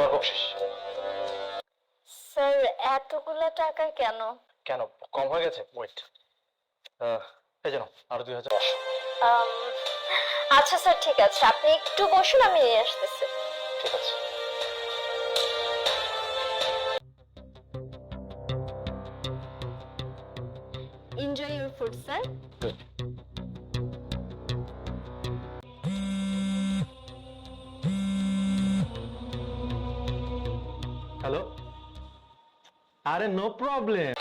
তোর বকশিস স্যার এতগুলো টাকা কেন? কেন? কম হয়ে গেছে? ওয়েট এই জানো আরও দুই হাজার। আচ্ছা স্যার ঠিক আছে। আপনি একটু বসুন আমি নিয়ে আসতেছি। ঠিক আছে। Your food sir. হ্যালো আরে নো প্রবলেম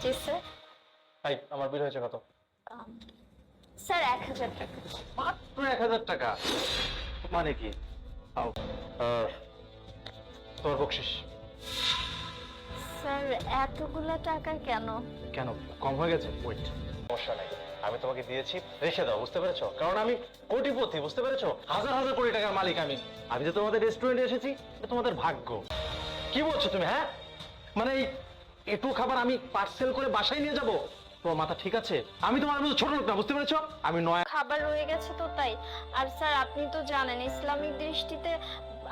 জি স্যার ভাই আমার বিল হয়েছে কত? স্যার এক হাজার টাকা। মাত্র এক হাজার টাকা? মানে কি? আহ, তোর বকশিস। স্যার এতগুলো টাকা কেন? কেন? কম হয়ে গেছে? ওয়েট সমস্যা নাই। আমি তোমাকে দিয়েছি রেখে দাও বুঝতে পেরেছ? কারণ আমি কোটিপতি বুঝতে পেরেছ? হাজার হাজার কোটি টাকার মালিক আমি। আমি যে তোমাদের রেস্টুরেন্টে এসেছি এটা তোমাদের ভাগ্য। কি বলছো তুমি হ্যাঁ? মানে এই একটু খাবার আমি পার্সেল করে বাসায় নিয়ে যাব? তোমার মাথা ঠিক আছে? আমি তোমার মতো ছোট লোক না বুঝতে পেরেছ? আমি নয়া খাবার রয়ে গেছে তো তাই। আর স্যার আপনি তো জানেন ইসলামিক দৃষ্টিতে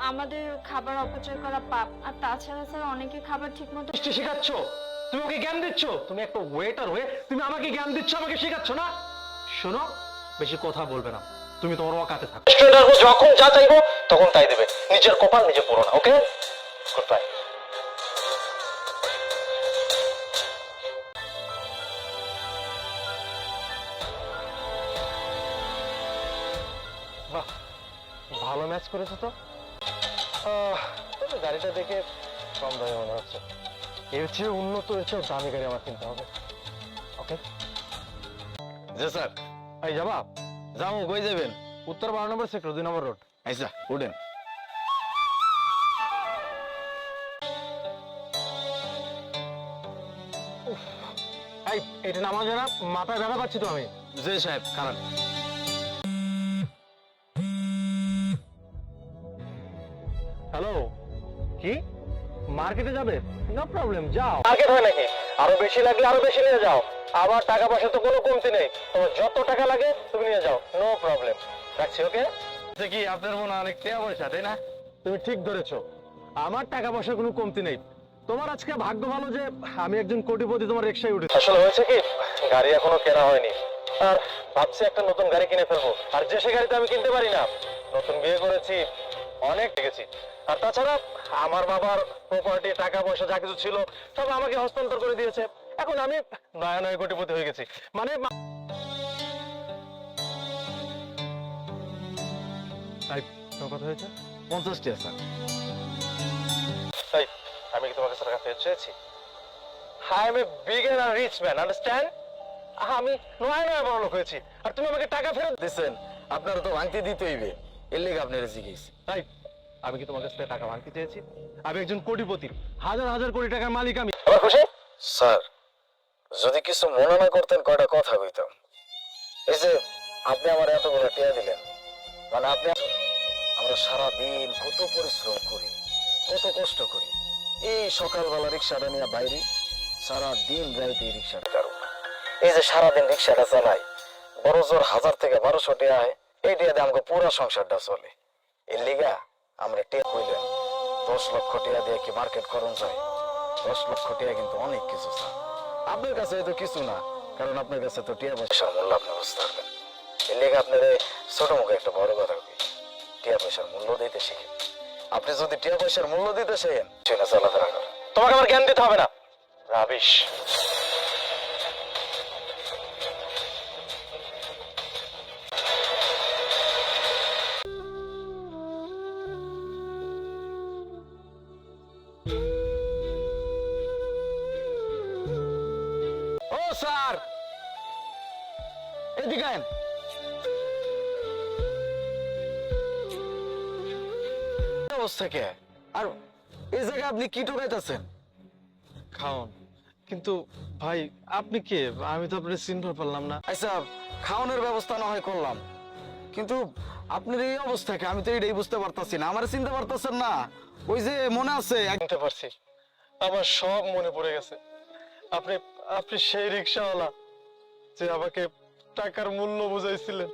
আমাদের খাবার অপচয় করা পাপ। আর তাছাড়া স্যার অনেকে খাবার ঠিকমতো মিষ্টি শেখাচ্ছ? তুমি ওকে জ্ঞান দিচ্ছ? তুমি একটা ওয়েটার হয়ে তুমি আমাকে জ্ঞান দিচ্ছ আমাকে শেখাচ্ছ না? শোনো বেশি কথা বলবে না। তুমি তোমার ওয়াকাতে থাকো। রেস্টুরেন্টে যখন যা চাইব তখন তাই দেবে। নিজের কপাল নিজে পড়ো না ওকে? গুড বাই বাহ ভালো ম্যাচ করেছ তো। তবে গাড়িটা দেখে কম দামে মনে হচ্ছে। এর চেয়ে উন্নত এর চেয়ে দামি গাড়ি আমার কিনতে হবে। ওকে জি স্যার। এই যাবা যাব কই যাবেন? উত্তর বারো নম্বর সেক্টর দুই নম্বর রোড আইসা উঠেন। এই এটা নামা যায় না মাথায় ব্যথা পাচ্ছি তো আমি। জি সাহেব খারাপ। হ্যালো কি? মার্কেটে যাবে? নো প্রবলেম যাও। মার্কেট হয় নাকি? আরও বেশি লাগলে আরও বেশি নিয়ে যাও। আবার টাকা পয়সা তো কোনো কমতি নেই। তোমার যত টাকা লাগে তুমি নিয়ে যাও। নো প্রবলেম রাখছি ওকে কি আপনার মনে অনেক টাকা পয়সা তাই না? তুমি ঠিক ধরেছো। আমার টাকা পয়সার কোনো কমতি নেই। তোমার আজকে ভাগ্য ভালো যে আমি একজন কোটিপতি তোমার রিক্সায় উঠেছি। আসলে হয়েছে কি গাড়ি এখনও কেনা হয়নি। আর ভাবছি একটা নতুন গাড়ি কিনে ফেলব। আর যে সে গাড়িতে আমি কিনতে পারি না নতুন বিয়ে করেছি অনেক দেখেছি। আর তাছাড়া আমার বাবার প্রপার্টি টাকা পয়সা যা কিছু ছিল সব আমাকে হস্তান্তর করে দিয়েছে। এখন আমি নয়া নয় কোটিপতি হয়ে গেছি। মানে তোমার কথা হয়েছে? পঞ্চাশ টাকা তাই আমি কি তোমার কাছে টাকা ফেরত চেয়েছি? I am a big and rich man understand আমি নয় নয় বড় লোক হয়েছি। আর তুমি আমাকে টাকা ফেরত দিচ্ছেন আপনার তো ভাঙতে দিতে হইবে এর লেগে আপনার জিজ্ঞেস। তাই আমি কি তোমার কাছ থেকে টাকা ভাঙতে চেয়েছি? আমি একজন কোটিপতি, হাজার হাজার কোটি টাকার মালিক আমি। খুশি? স্যার, যদি কিছু মনে না করতেন কয়টা কথা কইতাম। এই যে, আপনি আমার এতগুলো টিয়া দিলেন। মানে আপনি আমরা সারা দিন কত পরিশ্রম করি, কত কষ্ট করি। এই সকালবেলা রিক্সাটা নিয়ে বাইরে সারা দিন যাইতে রিক্সাটা কারণ এই যে সারাদিন রিক্সাটা চালাই, বড় জোর হাজার থেকে বারোশো টিয়া হয় এই টিয়া দিয়ে আমাকে পুরো সংসারটা চলে। এর লিগা আমরা টিয়া কইলেন দশ লক্ষ টিয়া দিয়ে কি মার্কেট করণ যায় দশ লক্ষ টিয়া কিন্তু অনেক কিছু স্যার আপনার কাছে তো কিছু না, কারণ আপনার কাছে তো টিয়া পয়সার মূল্য আপনি বুঝতে পারবেন এর লেগে আপনার এই ছোট মুখে একটা বড় কথা কই, টিয়া পয়সার মূল্য দিতে শিখেন। আপনি যদি টিয়া পয়সার মূল্য দিতে শেখেন সেটা চলাফেরা করেন। তোমাকে আমার জ্ঞান দিতে হবে না। রাবিশ। এদিকে। কি অবস্থা কে? আর এই জায়গায় আপনি কি টোকাইতেছেন খাওন। কিন্তু ভাই আপনি কে? আমি তো আপনার চিনতে পারলাম না। আচ্ছা খাওয়ানোর ব্যবস্থা না হয় করলাম। কিন্তু আপনার এই অবস্থাকে আমি তো এটাই বুঝতে পারতাছি না। আমার চিনতে পারতাছেন না। ওই যে মনে আছে জানতে পারছি। আমার সব মনে পড়ে গেছে। আপনি আপনি সেই রিক্সাওয়ালা যে আমাকে টাকার মূল্য বুঝাইছিলেন।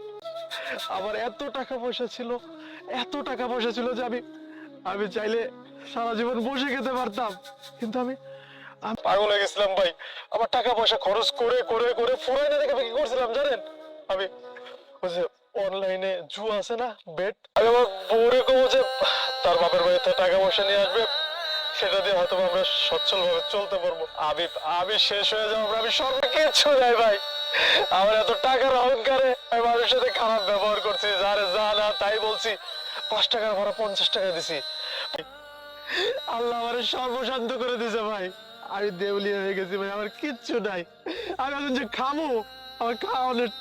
আমার এত টাকা পয়সা ছিল, এত টাকা পয়সা ছিল যে আমি আমি চাইলে সারা জীবন বসে খেতে পারতাম। কিন্তু আমি পাগল হয়ে গেছিলাম ভাই। আমার টাকা পয়সা খরচ করে করে করে ফুরাই না দেখে কি করছিলাম, জানেন? আমি যে অনলাইনে জুয়া আছে না, বেট? আমি আমার বউরে যে, তার বাপের বাড়িতে টাকা পয়সা নিয়ে আসবে, সেটা দিয়ে হয়তো আমরা সচ্ছল ভাবে চলতে পারব। আমি আমি শেষ হয়ে যাব আমি সর্বকিছু নাই ভাই। আমার এত টাকার অহংকারে আমি মানুষের সাথে খারাপ ব্যবহার করছি, যারে যা না তাই বলছি। পাঁচ টাকার ভরা পঞ্চাশ টাকা দিছি। আল্লাহ আমার সর্বশান্ত করে দিছে ভাই। আমি হয়ে গেছি ভাই, আমার কিচ্ছু নাই। আমি এখন যে খামো, আমার খাওয়ানোর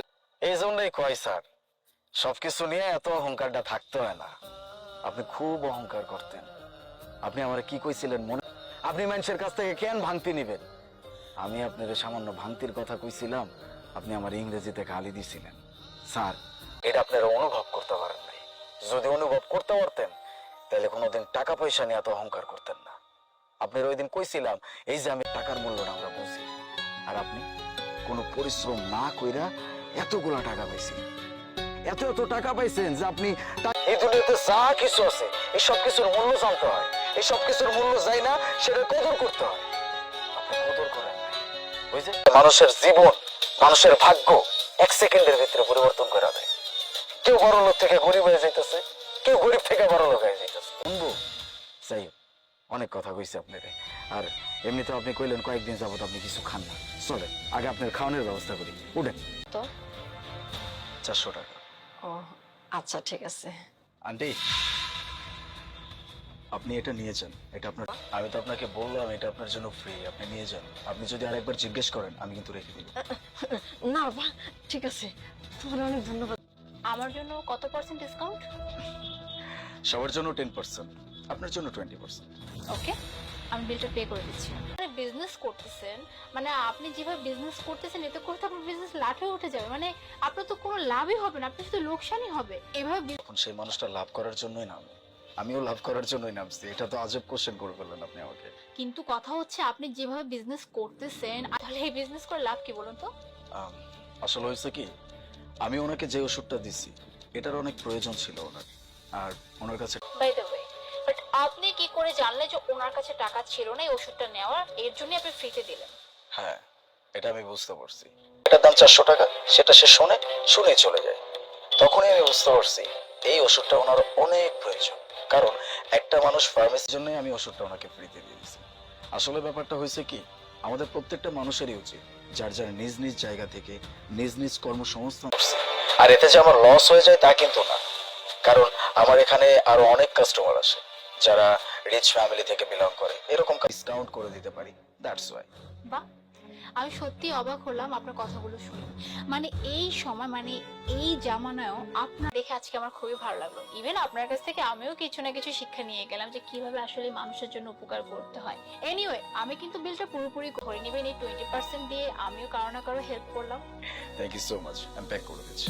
এই জন্যই কয় স্যার, সবকিছু নিয়ে এত অহংকারটা থাকতে হয় না। আপনি খুব অহংকার করতেন। আপনি আমার কি কইছিলেন মনে আপনি মানুষের কাছ থেকে কেন ভাঙতি নিবেন? আমি আপনার সামান্য ভাঙতির কথা কইছিলাম আপনি আমার ইংরেজিতে গালি দিছিলেন। স্যার, এটা আপনারা অনুভব করতে পারেন নাই। যদি অনুভব করতে পারতেন, তাহলে কোনোদিন টাকা পয়সা নিয়ে এত অহংকার করতেন না। আপনার ওই দিন কইছিলাম, এই যে আমি টাকার মূল্যটা আমরা বুঝি, আর আপনি কোনো পরিশ্রম না কইরা এতগুলা টাকা পাইছেন। এত এত টাকা পাইছেন যে আপনি এই দুনিয়াতে যা কিছু আছে, এই সব কিছুর মূল্য জানতে হয়। এই সব কিছুর মূল্য যাই না, সেটা কদর করতে হয়। আপনি কদর করেন। ওই যে মানুষের জীবন মানুষের ভাগ্য এক সেকেন্ডের ভিতরে পরিবর্তন করে দেয়। কেউ বড় লোক থেকে গরিব হয়ে যাইতেছে কেউ গরিব থেকে বড় লোক হয়ে যাইতেছে। বন্ধু যাই অনেক কথা কইছে আপনারে। আর এমনিতে আপনি কইলেন কয়েকদিন যাবত আপনি কিছু খান না। চলে আগে আপনার খাওয়ানোর ব্যবস্থা করি। উঠেন। তো? চারশো টাকা। ও আচ্ছা ঠিক আছে। আন্টি। আপনি এটা নিয়ে যান। এটা আপনার আমি তো আপনাকে বললাম এটা আপনার জন্য ফ্রি আপনি নিয়ে যান। আপনি যদি আরেকবার জিজ্ঞেস করেন আমি কিন্তু রেখে দিব। না বাবা ঠিক আছে। তোমার অনেক ধন্যবাদ। আমার জন্য কত পার্সেন্ট ডিসকাউন্ট সবার জন্য টেন পার্সেন্ট আপনার জন্য টোয়েন্টি পার্সেন্ট ওকে আমি বিলটা পে করে দিচ্ছি। মানে বিজনেস করতেছেন মানে আপনি যেভাবে বিজনেস করতেছেন এতে করতে আপনার বিজনেস লাট হয়ে উঠে যাবে। মানে আপনার তো কোনো লাভই হবে না আপনি শুধু লোকসানই হবে। এভাবে সেই মানুষটা লাভ করার জন্যই নামে আমিও লাভ করার জন্যই নামছি। এটা তো আজব কোশ্চেন করে ফেললেন আপনি আমাকে। কিন্তু কথা হচ্ছে আপনি যেভাবে বিজনেস করতেছেন তাহলে এই বিজনেস করে লাভ কি বলুন তো? আম, আসলে হয়েছে কি আমি ওনাকে যে ওষুধটা দিছি এটার অনেক প্রয়োজন ছিল ওনার। আর ওনার কাছে বাই দ্য ওয়ে বাট আপনি কি করে জানলেন যে ওনার কাছে টাকা ছিল না এই ওষুধটা নেওয়ার? এর জন্য আপনি ফ্রিতে দিলেন। হ্যাঁ এটা আমি বুঝতে পারছি। এটার দাম চারশো টাকা সেটা সে শোনে শুনে চলে যায়। তখনই আমি বুঝতে পারছি এই ওষুধটা ওনার অনেক প্রয়োজন। কারণ একটা মানুষ ফার্মেসির জন্যই আমি ওষুধটা ওনাকে ফ্রিতে দিয়ে দিয়েছি। আসলে ব্যাপারটা হয়েছে কি, আমাদের প্রত্যেকটা মানুষেরই উচিত যার যার নিজ নিজ জায়গা থেকে, নিজ নিজ কর্মসংস্থান। আর এতে যে আমার লস হয়ে যায় তা কিন্তু না। কারণ আমার এখানে আরও অনেক কাস্টমার আসে যারা রিচ ফ্যামিলি থেকে বিলং করে। এরকম ডিসকাউন্ট করে দিতে পারি দ্যাটস ওয়াই বাহ! আমি সত্যি অবাক হলাম আপনার কথাগুলো শুনে। মানে এই সময় মানে এই জামানায়ও আপনার দেখে আজকে আমার খুবই ভালো লাগল। ইভেন আপনার কাছ থেকে আমিও কিছু না কিছু শিক্ষা নিয়ে গেলাম যে কীভাবে আসলে মানুষের জন্য উপকার করতে হয়। এনিওয়ে আমি কিন্তু বিলটা পুরোপুরি করে নেবেন এই টোয়েন্টি পার্সেন্ট দিয়ে আমিও কারও না কারও হেল্প করলাম। থ্যাংক ইউ সো মাচ আমি প্যাক করে দিচ্ছি।